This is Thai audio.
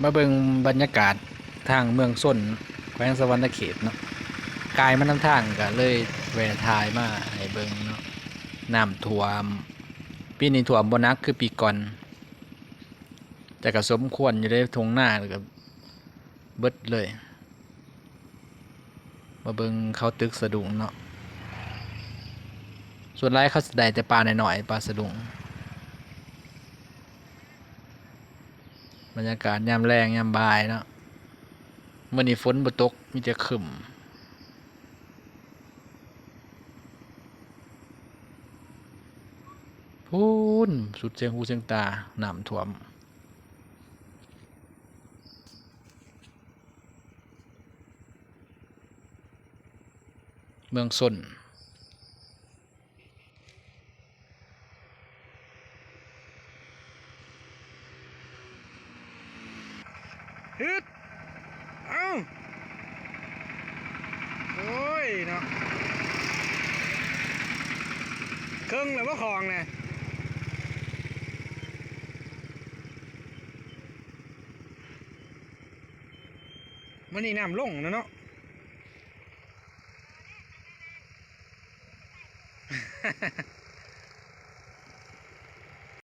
มาเบิ่งบรรยากาศทางเมืองส้นแขวงสวรรณเขตเนาะกายมันน้ำทางก็เลยแวะทายมาให้เบิ่งเนาะน้ำท่วมปีนี้ท่วมบนักคือปีก่อนแต่ก็สมควรอยู่ได้ทงหน้าแล้วก็เบิดเลย มาเบิ่งเขาตึกสะดุงเนาะส่วนไรเขาสิได้แต่ปลาหน่อยๆปลาสะดุง บรรยากาศยามแรงยามบ่ายเนาะมื่อนี้ฝนบ่ตกมีแต่ครึมพูนสุดเสียงหูเสียงตาน้ำท่วมเมืองส้น ฮึดเอ้าโอ้ยเนาะเครื่องเลยว่าคลองเนี่ยมันนี่น้ำลงนะเนาะ